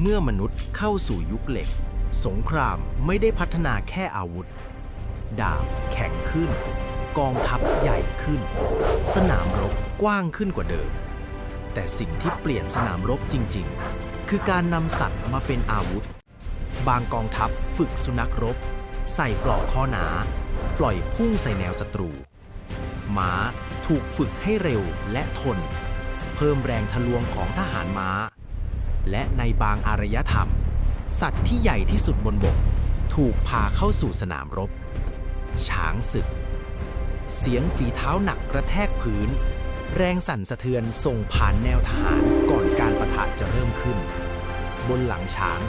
เมื่อมนุษย์เข้าสู่ยุคเหล็ก สงครามไม่ได้พัฒนาแค่อาวุธ ดาบแข็งขึ้น กองทัพใหญ่ขึ้น สนามรบกว้างขึ้นกว่าเดิม แต่สิ่งที่เปลี่ยนสนามรบจริง ๆ คือการนำสัตว์มาเป็นอาวุธ บางกองทัพฝึกสุนัขรบ ใส่ปลอกคอหนา ปล่อยพุ่งใส่แนวศัตรูม้าถูกฝึกให้เร็วและทน เพิ่มแรงทะลวงของทหารม้า และในบางอารยธรรม สัตว์ที่ใหญ่ที่สุดบนบก ถูกพาเข้าสู่สนามรบ ช้างศึก เสียงฝีเท้าหนักกระแทกพื้น แรงสั่นสะเทือนส่งผ่านแนวทหารก่อนการประทะจะเริ่มขึ้น บนหลังช้าง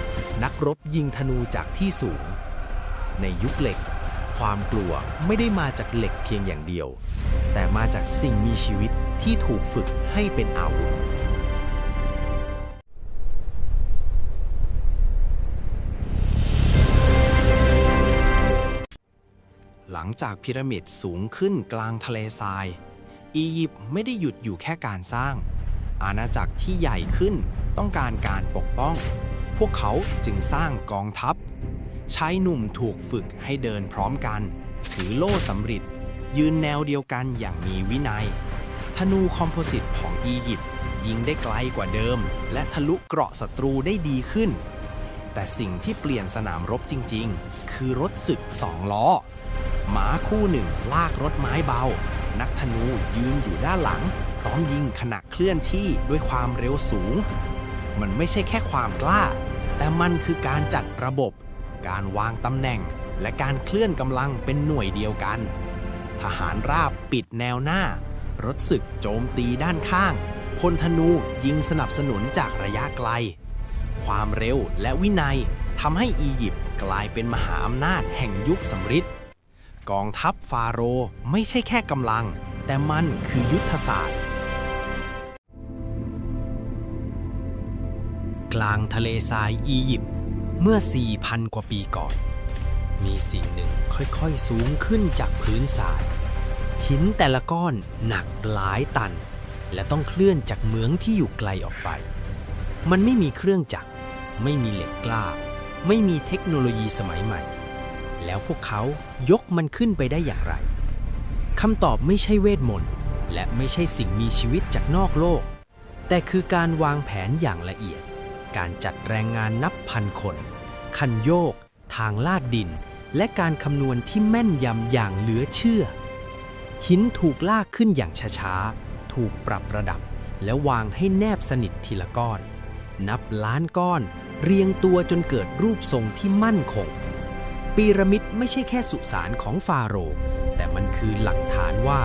นักรบยิงธนูจากที่สูง ในยุคเหล็ก ความกลัวไม่ได้มาจากเหล็กเพียงอย่างเดียว แต่มาจากสิ่งมีชีวิตที่ถูกฝึกให้เป็นอาวุธ งจากพีระมิดสูงขึ้นกลางทะเลทราย อียิปต์ไม่ได้หยุดอยู่แค่การสร้าง อาณาจักรที่ใหญ่ขึ้นต้องการการปกป้อง พวกเขาจึงสร้างกองทัพชายหนุ่มถูกฝึกให้เดินพร้อมกัน ถือโล่สำริดยืนแนวเดียวกันอย่างมีวินัย ธนูคอมโพสิตของอียิปต์ยิงได้ไกลกว่าเดิม และทะลุเกราะศัตรูได้ดีขึ้น แต่สิ่งที่เปลี่ยนสนามรบจริง ๆ คือรถศึกสองล้อ หมาคู่หนึ่งลากรถไม้เบา นักธนูยืนอยู่ด้านหลัง พร้อมยิงขณะเคลื่อนที่ด้วยความเร็วสูง มันไม่ใช่แค่ความกล้า แต่มันคือการจัดระบบ การวางตำแหน่ง และการเคลื่อนกำลังเป็นหน่วยเดียวกัน ทหารราบปิดแนวหน้า รถศึกโจมตีด้านข้างพลธนูยิงสนับสนุนจากระยะไกล ความเร็วและวินัยทำให้อียิปต์กลายเป็นมหาอำนาจแห่งยุคสำริด กองทัพฟาโรห์ไม่ใช่แค่กำลัง แต่มันคือยุทธศาสตร์ กลางทะเลทรายอียิปต์เมื่อ 4,000 กว่าปีก่อน มีสิ่งหนึ่งค่อยๆสูงขึ้นจากพื้นทราย หินแต่ละก้อนหนักหลายตัน และต้องเคลื่อนจากเหมืองที่อยู่ไกลออกไป มันไม่มีเครื่องจักร ไม่มีเหล็กกล้า ไม่มีเทคโนโลยีสมัยใหม่ แล้วพวกเขายกมันขึ้นไปได้อย่างไรคำตอบไม่ใช่เวทมนต์ และไม่ใช่สิ่งมีชีวิตจากนอกโลก แต่คือการวางแผนอย่างละเอียด การจัดแรงงานนับพันคน คันโยก ทางลาดดิน และการคำนวณที่แม่นยำอย่างเหลือเชื่อ หินถูกลากขึ้นอย่างช้าๆ ถูกปรับระดับ และวางให้แนบสนิททีละก้อน นับล้านก้อน เรียงตัวจนเกิดรูปทรงที่มั่นคง ปีระมิดไม่ใช่แค่สุสานของฟาโรห์แต่มันคือหลักฐานว่า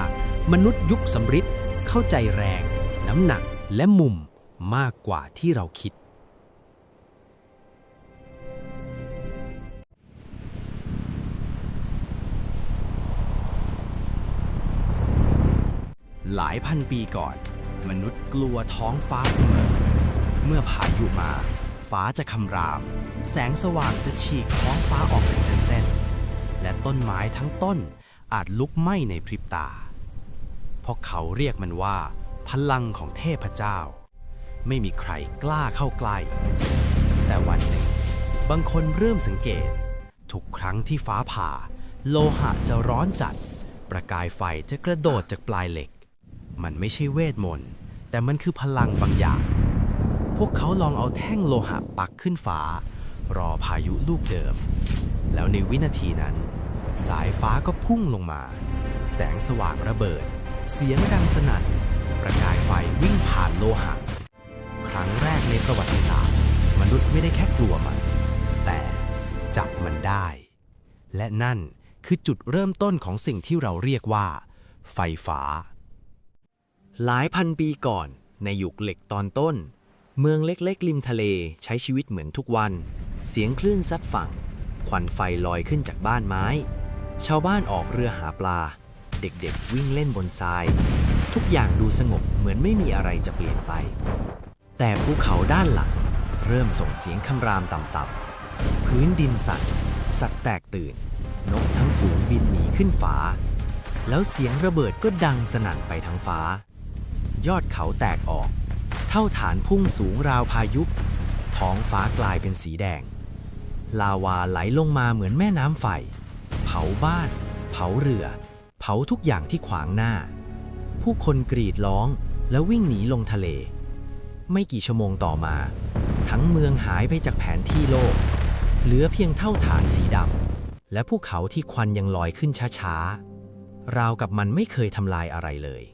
มนุษย์ยุคสำริดเข้าใจแรง น้ำหนักและมุมมากกว่าที่เราคิด หลายพันปีก่อน มนุษย์กลัวท้องฟ้าเสมอ เมื่อพายุมา ฟ้าจะคำราม แสงสว่างจะฉีกท้องฟ้าออกเป็นเส้นๆ และต้นไม้ทั้งต้นอาจลุกไหม้ในพริบตา เพราะเขาเรียกมันว่า พลังของเทพเจ้า ไม่มีใครกล้าเข้าใกล้ แต่วันหนึ่ง บางคนเริ่มสังเกต ทุกครั้งที่ฟ้าผ่า โลหะจะร้อนจัด ประกายไฟจะกระโดดจากปลายเหล็ก มันไม่ใช่เวทมนต์ แต่มันคือพลังบางอย่าง วกเขาลองเอาแท่งโลหะปักขึ้นฟ้า รอพายุลูกเดิม แล้วในวินาทีนั้น สายฟ้าก็พุ่งลงมา แสงสว่างระเบิด เสียงดังสนั่น ประกายไฟวิ่งผ่านโลหะ ครั้งแรกในประวัติศาสตร์ มนุษย์ไม่ได้แค่กลัวมัน แต่จับมันได้ และนั่นคือจุดเริ่มต้นของสิ่งที่เราเรียกว่า ไฟฟ้า หลายพันปีก่อนในยุคเหล็กตอนต้น เมืองเล็กๆ ริมทะเลใช้ชีวิตเหมือนทุกวัน เสียงคลื่นซัดฝั่ง ควันไฟลอยขึ้นจากบ้านไม้ ชาวบ้านออกเรือหาปลา เด็กๆ วิ่งเล่นบนทราย ทุกอย่างดูสงบเหมือนไม่มีอะไรจะเปลี่ยนไป แต่ภูเขาด้านหลัง เริ่มส่งเสียงคำรามต่ำๆพื้นดินสั่นสัตว์แตกตื่น นกทั้งฝูงบินหนีขึ้นฟ้า แล้วเสียงระเบิดก็ดังสนั่นไปทั้งฟ้า ยอดเขาแตกออก เท่าฐานพุ่งสูงราวพายุ ท้องฟ้ากลายเป็นสีแดง ลาวาไหลลงมาเหมือนแม่น้ำไฟ เผาบ้าน เผาเรือ เผาทุกอย่างที่ขวางหน้า ผู้คนกรีดร้องแล้ววิ่งหนีลงทะเล ไม่กี่ชั่วโมงต่อมา ทั้งเมืองหายไปจากแผนที่โลก เหลือเพียงเท่าฐานสีดำและภูเขาที่ควันยังลอยขึ้นช้าๆ ราวกับมันไม่เคยทำลายอะไรเลย